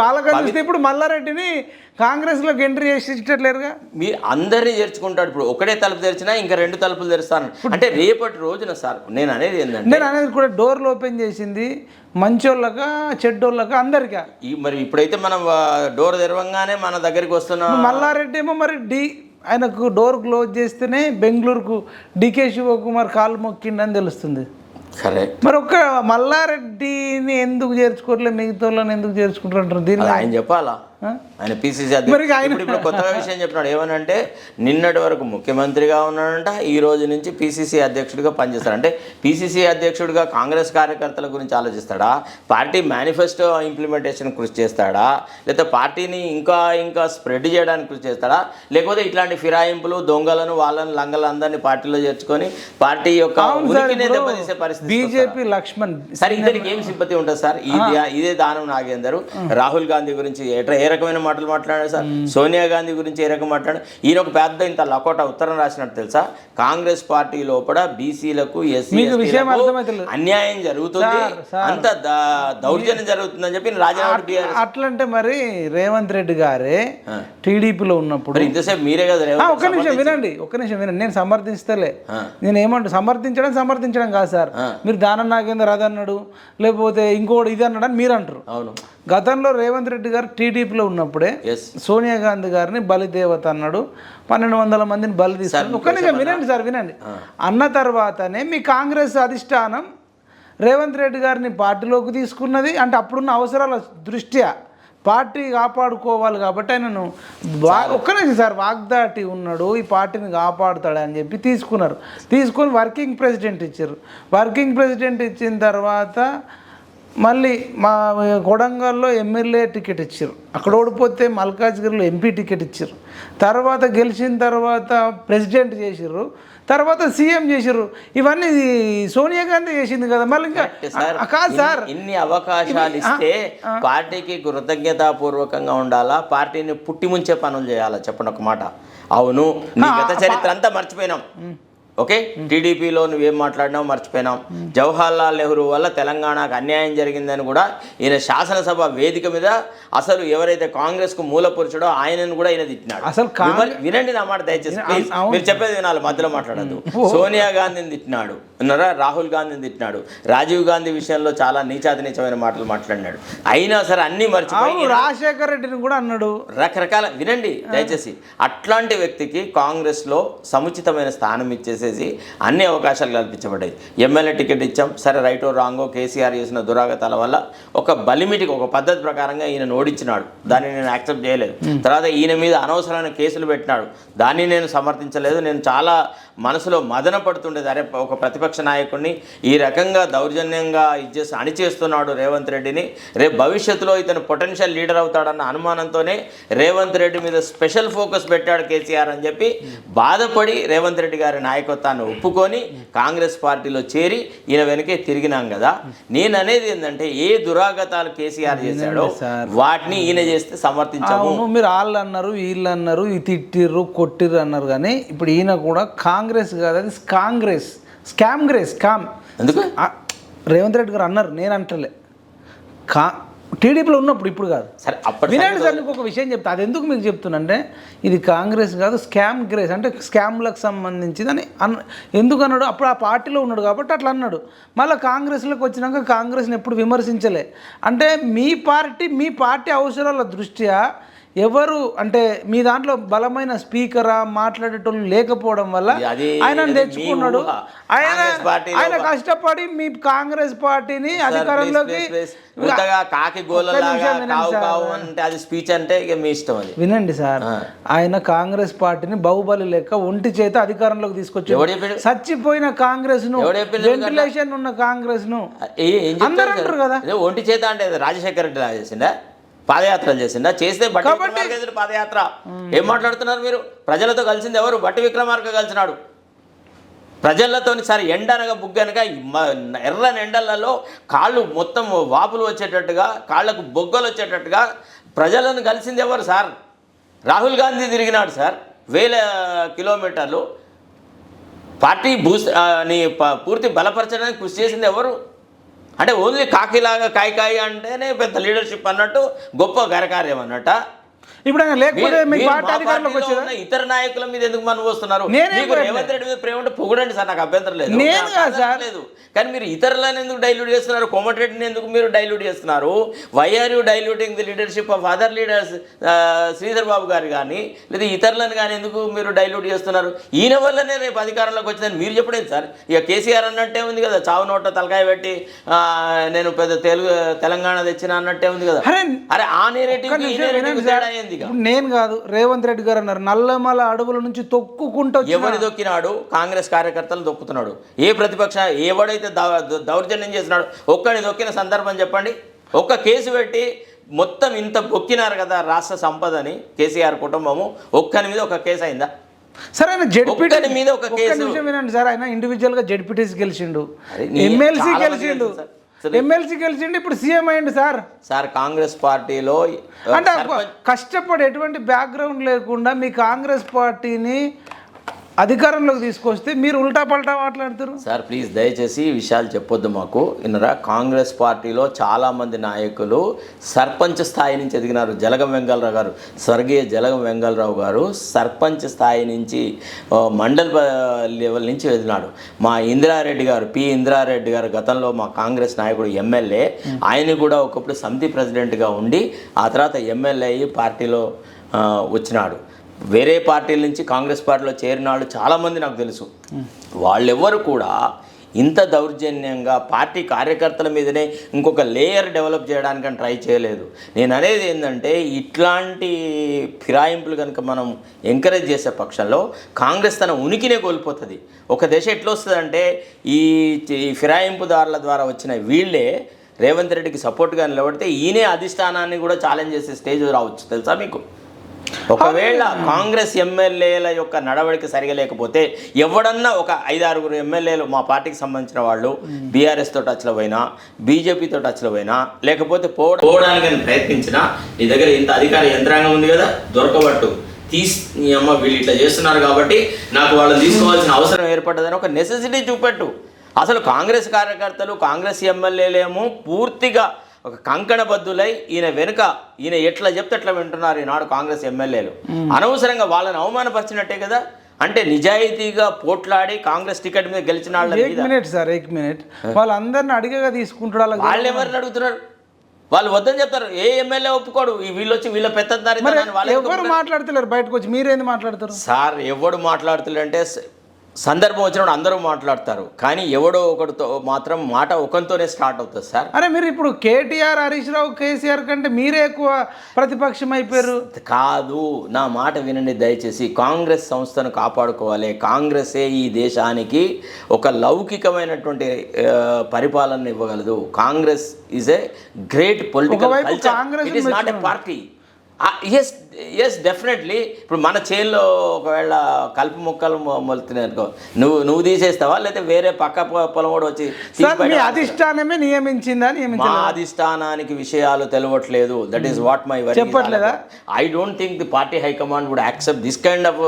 వాళ్ళకి చూస్తే ఇప్పుడు మల్లారెడ్డిని కాంగ్రెస్లోకి ఎంట్రీ చేసి ఇచ్చట్లేరుగా మీ అందరినీ చేర్చుకుంటాడు. ఇప్పుడు ఒకటే తలుపు తెరిచినా ఇంకా రెండు తలుపులు తెరుస్తాను. అంటే రేపటి రోజున సార్ నేను అనేది ఏంటంటే నేను అనేది కూడా డోర్లు ఓపెన్ చేసింది మంచోళ్ళక చెడ్డోళ్ళక అందరికా? ఈ మరి ఇప్పుడైతే మనం డోర్ తెరవంగానే మన దగ్గరికి వస్తున్న మల్లారెడ్డి ఏమో మరి డి ఆయనకు డోర్ క్లోజ్ చేస్తేనే బెంగళూరుకు డికే శివకుమార్ కాలు మొక్కిండని తెలుస్తుంది. కరెక్ట్ మరి ఒక్క మల్లారెడ్డిని ఎందుకు చేర్చుకోవట్లే మిగతా వాళ్ళని ఎందుకు చేర్చుకుంటారు దీన్ని ఆయన చెప్పాలా? ఆయన పిసిసి ఆయన- ఇప్పుడు కొత్తగా విషయం చెప్పినాడు. ఏమనంటే నిన్నటి వరకు ముఖ్యమంత్రిగా ఉన్నాడంట ఈ రోజు నుంచి పిసిసి అధ్యక్షుడిగా పనిచేస్తాడు. అంటే పిసిసి అధ్యక్షుడిగా కాంగ్రెస్ కార్యకర్తల గురించి ఆలోచిస్తాడా? పార్టీ మేనిఫెస్టో ఇంప్లిమెంటేషన్ కృషి చేస్తాడా? లేకపోతే పార్టీని ఇంకా ఇంకా స్ప్రెడ్ చేయడానికి కృషి చేస్తాడా? లేకపోతే ఇట్లాంటి ఫిరాయింపులు దొంగలను వాళ్ళని లంగలందరినీ పార్టీలో చేర్చుకొని పార్టీ యొక్క దెబ్బతీసే పరిస్థితి బీజేపీ లక్ష్మణ్ సరే ఇద్దరికి ఏం సింపతి ఉంటుంది సార్? ఇది దానం నాగేందర్. రాహుల్ గాంధీ గురించి ఎట్లా ఏ రకమైన మాటలు మాట్లాడారు సార్. సోనియా గాంధీ గురించి ఏ రకం మాట్లాడారు ఈయన ఒక పెద్ద ఇంత లకోట ఉత్తరం రాసినట్టు తెలుసా? కాంగ్రెస్ పార్టీ లోపల బీసీలకు ఎస్సీ. అన్యాయం జరుగుతుంది. అంత దౌర్జన్యం జరుగుతుందని చెప్పి బీఆర్ అట్లంటే మరి రేవంత్ రెడ్డి గారే టీడీపీలో ఉన్నప్పుడు ఇంతసేపు మీరే కదా ఒక్క నిమిషం వినండి ఒక్క నిమిషం వినండి. నేను సమర్థిస్తలే. నేను ఏమంటు సమర్థించడం సమర్థించడం కాదు సార్. మీరు దానం నాగేందర్ అది అన్నాడు లేకపోతే ఇంకోటి ఇది అన్నాడు అని మీరు అంటారు. అవును. గతంలో రేవంత్ రెడ్డి గారు టీడీపీలో ఉన్నప్పుడే సోనియా గాంధీ గారిని బలిదేవత అన్నాడు. పన్నెండు వందల మందిని బలి తీసుకుని ఒక్క నిమిషం వినండి సార్ వినండి. అన్న తర్వాతనే మీ కాంగ్రెస్ అధిష్టానం రేవంత్ రెడ్డి గారిని పార్టీలోకి తీసుకున్నది. అంటే అప్పుడున్న అవసరాల దృష్ట్యా పార్టీ కాపాడుకోవాలి కాబట్టి ఆయనను వా ఒక్క నిమిషం సార్ వాగ్దాటి ఉన్నాడు ఈ పార్టీని కాపాడుతాడని చెప్పి తీసుకున్నారు. తీసుకొని వర్కింగ్ ప్రెసిడెంట్ ఇచ్చారు. వర్కింగ్ ప్రెసిడెంట్ ఇచ్చిన తర్వాత మళ్ళీ మా కొడంగల్లో ఎమ్మెల్యే టికెట్ ఇచ్చారు. అక్కడ ఓడిపోతే మల్కాజ్గిరిలో ఎంపీ టికెట్ ఇచ్చారు. తర్వాత గెలిచిన తర్వాత ప్రెసిడెంట్ చేసిర్రు తర్వాత సీఎం చేసిర్రు ఇవన్నీ సోనియా గాంధీ చేసింది కదా. మళ్ళీ ఇంకా కాదు సార్. ఇన్ని- అవకాశాలు ఇస్తే పార్టీకి కృతజ్ఞతాపూర్వకంగా ఉండాలా? పార్టీని పుట్టి ముంచే పనులు చేయాలా? చెప్పండి ఒక మాట. అవును నీ గత చరిత్ర అంతా మర్చిపోయినాం. ఓకే? టీడీపీలో నువ్వేం మాట్లాడినావు మర్చిపోయినాం. జవహర్ లాల్ నెహ్రూ వల్ల తెలంగాణకు అన్యాయం జరిగిందని కూడా ఈయన శాసనసభ వేదిక మీద అసలు ఎవరైతే కాంగ్రెస్కు మూల పురుషుడో ఆయనను కూడా ఈయన తిట్టినాడు. అసలు వినండి నా మాట దయచేసి. మీరు చెప్పేది వినాలి మధ్యలో మాట్లాడద్దు. సోనియా గాంధీని తిట్టినాడు. ఉన్నారా? రాహుల్ గాంధీని తిట్టినాడు. రాజీవ్ గాంధీ విషయంలో చాలా నీచాతి నీచమైన మాటలు మాట్లాడినాడు. అయినా సరే అన్ని మర్చిపోయి రాజశేఖర్ రెడ్డిని కూడా అన్నాడు. రకరకాల వినండి దయచేసి. అట్లాంటి వ్యక్తికి కాంగ్రెస్లో సముచితమైన స్థానం చేసేసి అన్ని అవకాశాలు కల్పించబడ్డాయి. ఎమ్మెల్యే టికెట్ ఇచ్చాం. సరే రైటో రాంగో కేసీఆర్ చేసిన దురాగతాల వల్ల ఒక బలిమిటికి ఒక పద్ధతి ప్రకారంగా ఈయన ఓడించినాడు దాన్ని నేను యాక్సెప్ట్ చేయలేదు. తర్వాత ఈయన మీద అనవసరమైన కేసులు పెట్టినాడు. దాన్ని నేను సమర్థించలేదు. నేను చాలా మనసులో మదన పడుతుండేది. అరే ఒక ప్రతిపక్ష నాయకుడిని ఈ రకంగా దౌర్జన్యంగా ఇచ్చేసి అణిచేస్తున్నాడు రేవంత్ రెడ్డిని. రేపు భవిష్యత్తులో ఇతను పొటెన్షియల్ లీడర్ అవుతాడన్న అనుమానంతోనే రేవంత్ రెడ్డి మీద స్పెషల్ ఫోకస్ పెట్టాడు కేసీఆర్ అని చెప్పి బాధపడి రేవంత్ రెడ్డి గారి నాయకత్వాన్ని ఒప్పుకొని కాంగ్రెస్ పార్టీలో చేరి ఈయన వెనకే తిరిగినాం కదా. నేను అనేది ఏంటంటే ఏ దురాగతాలు కేసీఆర్ చేశాడో. వాటిని ఈయన చేస్తే సమర్థించము. మీరు వాళ్ళు అన్నారు వీళ్ళు అన్నారు తిట్టిర్రు కొట్టిర్రు అన్నారు కానీ ఇప్పుడు ఈయన కూడా కాంగ్రెస్ కాదు అది కాంగ్రెస్ స్కామ్ గ్రేస్ స్కామ్. ఎందుకు? రేవంత్ రెడ్డి గారు అన్నారు నేను అంటలే. కా టీడీపీలో ఉన్నప్పుడు ఇప్పుడు కాదు. సరే అప్పటి వినండి సార్ ఒక విషయం చెప్తా. అది ఎందుకు మీకు చెప్తున్నానంటే ఇది కాంగ్రెస్ కాదు స్కామ్ గ్రేస్. అంటే స్కామ్లకు సంబంధించింది అని ఎందుకు అన్నాడు అప్పుడు ఆ పార్టీలో ఉన్నాడు కాబట్టి అట్లా అన్నాడు. మళ్ళీ కాంగ్రెస్లోకి వచ్చినాక కాంగ్రెస్ని ఎప్పుడు విమర్శించలే. అంటే మీ పార్టీ మీ పార్టీ అవసరాల దృష్ట్యా ఎవరు అంటే మీ దాంట్లో బలమైన స్పీకరా మాట్లాడేటోళ్ళు లేకపోవడం వల్ల ఆయన తెచ్చుకున్నాడు. ఆయన ఆయన కష్టపడి మీ కాంగ్రెస్ పార్టీని అధికారంలోకి కాకి అంటే అది స్పీచ్ అంటే ఇక మీ ఇష్టం అది వినండి సార్. ఆయన కాంగ్రెస్ పార్టీని బాహుబలి లెక్క ఒంటి చేత అధికారంలోకి తీసుకొచ్చి? చచ్చిపోయిన కాంగ్రెస్ను? వెంటిలేషన్ ఉన్న కాంగ్రెస్ను అందరూ? అంటారు కదా. ఒంటి చేత అంటే రాజశేఖర రెడ్డి చేసిందా పాదయాత్రలు చేసిందా చేస్తే బట్టి విక్రమార్క పాదయాత్ర. ఏం మాట్లాడుతున్నారు మీరు? ప్రజలతో కలిసింది ఎవరు? బట్టి విక్రమార్క కలిసినాడు. ప్రజలతో సరే ఎండ అనగా బుగ్గనగా ఈ మ- ఎర్రని ఎండలలో కాళ్ళు మొత్తం వాపులు వచ్చేటట్టుగా కాళ్ళకు బొగ్గలు వచ్చేటట్టుగా ప్రజలను కలిసింది ఎవరు సార్? రాహుల్ గాంధీ తిరిగినాడు సార్. వేల కిలోమీటర్లు. పార్టీ భూ పూర్తి బలపరచడానికి కృషి చేసింది ఎవరు? అంటే ఓన్లీ కాకిలాగా కాయ కాయ అంటేనే పెద్ద లీడర్షిప్ అన్నట్టు గొప్ప ఘనకార్యం అన్నట్ట. ఇప్పుడు ఆయన లేకపోతే మీ పార్టీ అధికారంలోకి వచ్చేదా? ఇతర నాయకుల మీద ఎందుకు మనం వస్తున్నారు? నేనేం. రేవంత్ రెడ్డి మీద ప్రేమ ఉంటే పొగడండి సార్ నాకు అభ్యంతరం లేదు. నేను సార్. లేదు. కానీ మీరు ఇతరులను ఎందుకు డైల్యూట్ చేస్తున్నారు? కోమటిరెడ్డిని ఎందుకు మీరు డైల్యూట్ చేస్తున్నారు? Why are you diluting the leadership of other leaders Sridhar Babu garu కానీ లేదా ఇతరులను కానీ ఎందుకు మీరు డైల్యూట్ చేస్తున్నారు? ఈయన వల్లనే రేపు అధికారంలోకి వచ్చిందని మీరు చెప్పలేదు సార్? ఇక కేసీఆర్ అన్నట్టే ఉంది కదా చావు నోట తలకాయ పెట్టి నేను పెద్ద తెలుగు తెలంగాణ తెచ్చిన అన్నట్టే ఉంది కదా. అరే ఆ నేరేటివ్ ఈ. తేడా నేను కాదు రేవంత్ రెడ్డి గారు అన్నారు నల్లమల అడవుల నుంచి తొక్కుకుంటూ ఎవరి దొక్కినాడు కాంగ్రెస్ కార్యకర్తలు దొక్కుతున్నాడు ఏ ప్రతిపక్ష ఎవడైతే దౌర్జన్యం చేసినాడు ఒక్కడిని దొక్కిన సందర్భం చెప్పండి. ఒక్క కేసు పెట్టి మొత్తం ఇంత బొక్కినారు కదా రాష్ట్ర సంపదని కేసీఆర్ కుటుంబము ఒక్కని మీద ఒక కేసు అయిందా? సార్ ఆయన జడ్పీటీ మీద ఒక కేసు. వినండి సార్ ఆయన ఇండివిజువల్గా జడ్పీటీసీ గెలిచిండు ఎమ్మెల్సీ గెలిచిండు. ఎమ్మెల్సీ గెలిచిండు ఇప్పుడు సీఎం అయ్యిండు సార్. సార్ కాంగ్రెస్ పార్టీలో అంటే కష్టపడి ఎటువంటి బ్యాక్గ్రౌండ్ లేకుండా మీ కాంగ్రెస్ పార్టీని అధికారంలోకి తీసుకొస్తే మీరు ఉల్టా పల్టా మాట్లాడుతారు? సార్ ప్లీజ్ దయచేసి ఈ విషయాలు చెప్పొద్దు మాకు. ఇన్నరా కాంగ్రెస్ పార్టీలో చాలామంది నాయకులు సర్పంచ్ స్థాయి నుంచి ఎదిగినారు. జలగం వెంగళరావు గారు స్వర్గీయ జలగం వెంగళరావు గారు సర్పంచ్ స్థాయి నుంచి మండల్ లెవెల్ నుంచి ఎదిగినాడు. మా ఇందిరారెడ్డి గారు పి. ఇందిరారెడ్డి గారు గతంలో మా కాంగ్రెస్ నాయకుడు ఎమ్మెల్యే. ఆయన కూడా ఒకప్పుడు సమితి ప్రెసిడెంట్గా ఉండి ఆ తర్వాత ఎమ్మెల్యే అయ్యి పార్టీలో వచ్చినాడు. వేరే పార్టీల నుంచి కాంగ్రెస్ పార్టీలో చేరిన వాళ్ళు చాలామంది నాకు తెలుసు. వాళ్ళెవ్వరు కూడా ఇంత దౌర్జన్యంగా పార్టీ కార్యకర్తల మీదనే ఇంకొక లేయర్ డెవలప్ చేయడానికని ట్రై చేయలేదు. నేను అనేది ఏంటంటే ఇట్లాంటి ఫిరాయింపులు కనుక మనం ఎంకరేజ్ చేసే పక్షంలో కాంగ్రెస్ తన ఉనికినే కోల్పోతుంది. ఒక దశ ఎట్లొస్తుందంటే ఈ ఈ ఫిరాయింపుదారుల ద్వారా వచ్చిన వీళ్ళే రేవంత్ రెడ్డికి సపోర్ట్గా నిలబడితే ఈయనే అధిష్టానాన్ని కూడా ఛాలెంజ్ చేసే స్టేజ్ రావచ్చు. తెలుసా మీకు? ఒకవేళ కాంగ్రెస్ ఎమ్మెల్యేల యొక్క నడవడిక సరిగా లేకపోతే ఎవడన్నా ఒక ఐదారుగురు ఎమ్మెల్యేలు మా పార్టీకి సంబంధించిన వాళ్ళు బీఆర్ఎస్తో టచ్లో పోయినా బీజేపీతో టచ్లో పోయినా లేకపోతే పోవ- పోవడానికి ప్రయత్నించినా నీ దగ్గర ఇంత అధికార యంత్రాంగం ఉంది కదా దొరకబట్టు. తీసి అమ్మ వీళ్ళు ఇట్లా చేస్తున్నారు కాబట్టి నాకు వాళ్ళని తీసుకోవాల్సిన అవసరం ఏర్పడ్డదని ఒక నెసెసిటీ చూపెట్టు. అసలు కాంగ్రెస్ కార్యకర్తలు కాంగ్రెస్ ఎమ్మెల్యేలేమో పూర్తిగా ఒక కంకణబద్దులై ఈయన వెనుక ఈయన ఎట్లా చెప్తే ఎట్లా వింటున్నారు ఈనాడు కాంగ్రెస్ ఎమ్మెల్యేలు. అనవసరంగా వాళ్ళని అవమానపరిచినట్టే కదా? అంటే నిజాయితీగా పోట్లాడి కాంగ్రెస్ టికెట్ మీద గెలిచిన వాళ్ళ ఏక్ మీద. మినిట్ సార్ మినిట్ వాళ్ళందరిని అడిగగా వాళ్ళకి వాళ్ళు ఎవరిని అడుగుతున్నారు? వాళ్ళు వద్దని చెప్తారు. ఏ ఎమ్మెల్యే ఒప్పుకోడు? ఈ వీళ్ళు వచ్చి వీళ్ళ ఎవరు మాట్లాడతలేరు? బయటకు వచ్చి మీరేంది మాట్లాడతారు? సార్ ఎవడు మాట్లాడుతుందంటే సందర్భం వచ్చినప్పుడు అందరూ మాట్లాడతారు. కానీ ఎవడో ఒకటితో మాత్రం మాట ఒకంతోనే స్టార్ట్ అవుతుంది సార్. అరే మీరు ఇప్పుడు కేటీఆర్ హరీష్ రావు కేసీఆర్ కంటే మీరే ఎక్కువ ప్రతిపక్షం అయిపోయారు. కాదు నా మాట వినండి దయచేసి. కాంగ్రెస్ సంస్థను కాపాడుకోవాలి. కాంగ్రెసే ఈ దేశానికి ఒక లౌకికమైనటువంటి పరిపాలన ఇవ్వగలదు. Congress is a great political Congress it is not a party yes yes definitely ఇప్పుడు మన చేనులో ఒకవేళ కలుపు మొక్కలు మొ- మొలుతున్నాయి అనుకో నువ్వు నువ్వు తీసేస్తావా? లేకపోతే వేరే పక్క పొలం కూడా వచ్చి అధిష్టానమే నియమించిందా? మా అధిష్టానానికి విషయాలు తెలియట్లేదు that is what my చెప్పట్లేదా? I don't think the party high command would accept this kind of